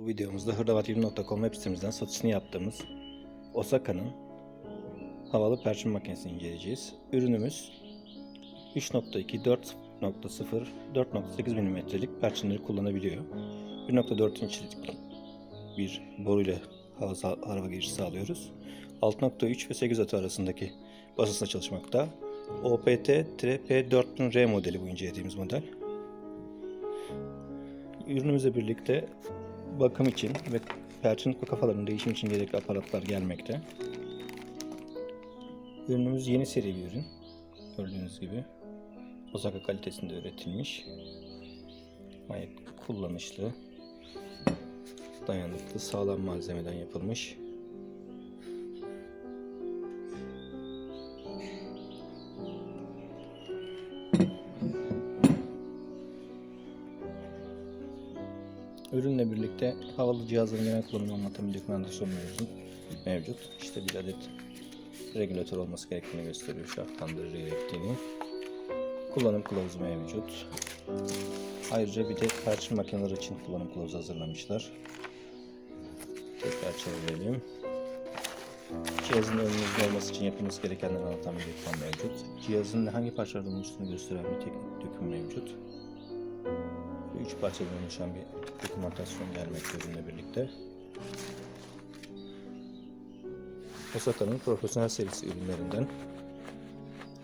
Bu videomuzda hırdavatv.com web sitemizden satışını yaptığımız Osaka'nın havalı perçin makinesini inceleyeceğiz. Ürünümüz 3.2, 4.0, 4.8 mm'lik perçinleri kullanabiliyor. 1.4 inçlik bir boruyla hava, hava girişi sağlıyoruz. 6.3 ve 8 atı arasındaki basınçla çalışmakta. OPT-P4000R modeli bu incelediğimiz model. Ürünümüzle birlikte bakım için ve perçin kafalarının değişim için gerekli aparatlar gelmekte. Ürünümüz yeni seri bir ürün. Gördüğünüz gibi Osaka kalitesinde üretilmiş. Gayet kullanışlı, dayanıklı, sağlam malzemeden yapılmış. Ürünle birlikte havalı cihazların genel kullanımını bir dokümantasyon mevcut. mevcut. İşte bir adet regülatör olması gerektiğini gösteriyor. Şartlandırıcı gerektiğini. Kullanım kılavuzu mevcut. Ayrıca bir de perçin makineleri için kullanım kılavuzu hazırlamışlar. Tekrar çevirelim. Cihazın önünüzde olması için yapılması gerekenleri anlatan bir doküman mevcut. Cihazın hangi parçalardan oluştuğunu gösteren bir teknik doküman mevcut. Üç parçadan oluşan bir dokümantasyon gelmekte ürünle birlikte. Osaka'nın profesyonel serisi ürünlerinden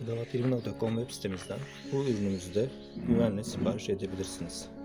Davat20.com web sitemizden bu ürünümüzü de güvenle sipariş edebilirsiniz.